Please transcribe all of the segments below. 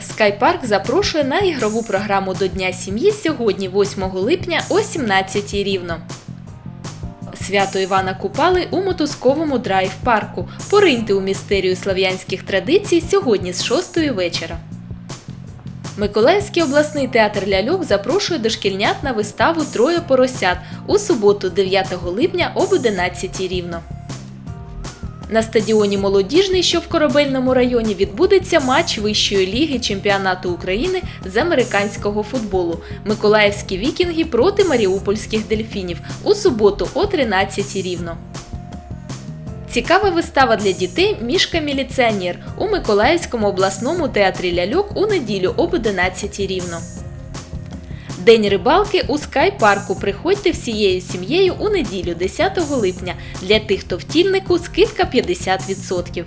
Скайпарк запрошує на ігрову програму до Дня сім'ї сьогодні, 8 липня о 17 рівно. Свято Івана Купали у мотузковому драйв-парку. Пориньте у містерію слав'янських традицій сьогодні з 6 вечора. Миколаївський обласний театр ляльок запрошує дошкільнят на виставу Троє поросят у суботу, 9 липня об 11 рівно. На стадіоні Молодіжний, що в корабельному районі, відбудеться матч вищої ліги чемпіонату України з американського футболу. Миколаївські вікінги проти маріупольських дельфінів у суботу о 13 рівно. Цікава вистава для дітей Мішка міліціонер у Миколаївському обласному театрі ляльок у неділю об 11 рівно. День рибалки у скайпарку. Приходьте всією сім'єю у неділю 10 липня. Для тих, хто в тільнику, скидка 50%.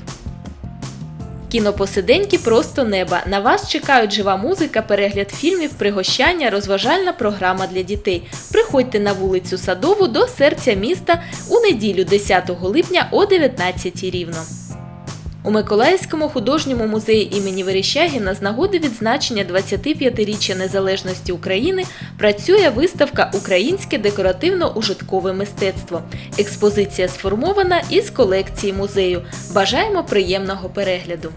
Кінопосиденьки просто неба. На вас чекають жива музика, перегляд фільмів, пригощання, розважальна програма для дітей. Приходьте на вулицю Садову до серця міста у неділю 10 липня о 19 рівно. У Миколаївському художньому музеї імені Верещагіна з нагоди відзначення 25-річчя незалежності України працює виставка Українське декоративно-ужиткове мистецтво. Експозиція сформована із колекції музею. Бажаємо приємного перегляду!